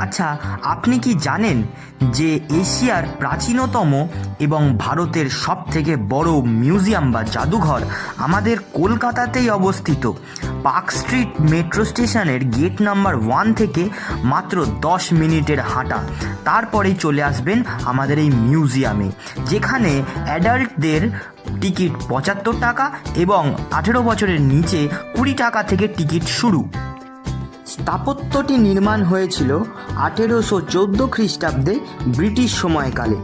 আচ্ছা আপনি কি জানেন যে এশিয়ার প্রাচীনতম এবং ভারতের সবথেকে বড় মিউজিয়াম বা জাদুঘর আমাদের কলকাতাতেই অবস্থিত? পার্ক স্ট্রিট মেট্রো স্টেশনের গেট নাম্বার ওয়ান থেকে মাত্র দশ মিনিটের হাঁটা। তারপরেই চলে আসবেন আমাদের এই মিউজিয়ামে, যেখানে অ্যাডাল্টদের টিকিট পঁচাত্তর টাকা এবং আঠেরো বছরের নিচে কুড়ি টাকা থেকে টিকিট শুরু। স্থাপত্যটি নির্মাণ হয়েছিল আঠেরোশো চোদ্দ খ্রিস্টাব্দে ব্রিটিশ সময়কালে।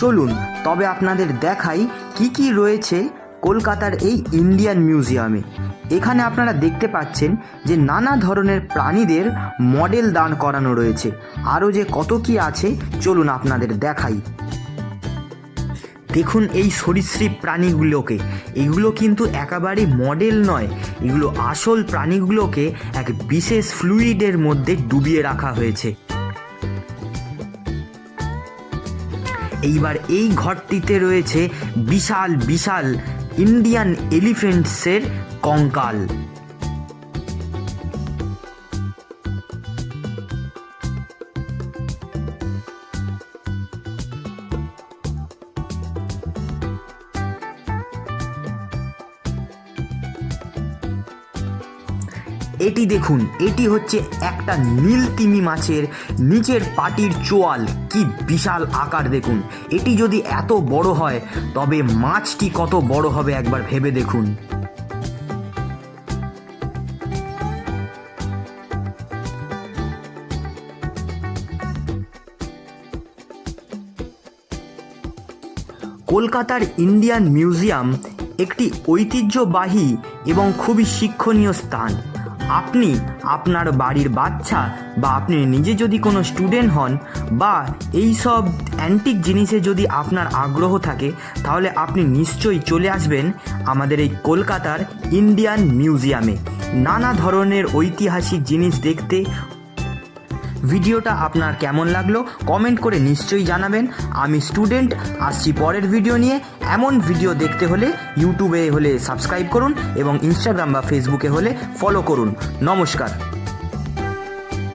চলুন, তবে আপনাদের দেখাই কি কি রয়েছে কলকাতার এই ইন্ডিয়ান মিউজিয়ামে এখানে আপনারা দেখতে পাচ্ছেন যে নানা ধরনের প্রাণীদের মডেল দান করানো রয়েছে। আরও যে কত কি আছে, চলুন আপনাদের দেখাই। দেখুন এই সরীসৃপ প্রাণীগুলোকে। এগুলো কিন্তু একেবারেই মডেল নয়। এগুলো আসল প্রাণীগুলোকে এক বিশেষ ফ্লুইডের মধ্যে ডুবিয়ে রাখা হয়েছে। এইবার এই ঘরটিতে রয়েছে বিশাল বিশাল ইন্ডিয়ান এলিফেন্টসের কঙ্কাল। এটি দেখুন, এটি হচ্ছে একটা নীল তিমি মাছের নিচের পাটির চোয়াল। কি বিশাল আকার দেখুন। এটি যদি এত বড় হয়, তবে মাছটি কত বড় হবে একবার ভেবে দেখুন। কলকাতার ইন্ডিয়ান মিউজিয়াম একটি ঐতিহ্যবাহী এবং খুবই শিক্ষণীয় স্থান। আপনি আপনার বাড়ির বাচ্চা বা আপনি নিজে যদি কোনো স্টুডেন্ট হন বা এই সব অ্যান্টিক জিনিসে যদি আপনার আগ্রহ থাকে, তাহলে আপনি নিশ্চয়ই চলে আসবেন আমাদের এই কলকাতার ইন্ডিয়ান মিউজিয়ামে নানা ধরনের ঐতিহাসিক জিনিস দেখতে ভিডিওটা আপনার কেমন লাগল কমেন্ট করে নিশ্চয়ই জানাবেন। আমি স্টুডেন্ট, আসছি পরের ভিডিও নিয়ে। এমন ভিডিও দেখতে হলে ইউটিউবে হলে সাবস্ক্রাইব করুন এবং ইনস্টাগ্রাম বা ফেসবুকে হলে ফলো করুন। নমস্কার।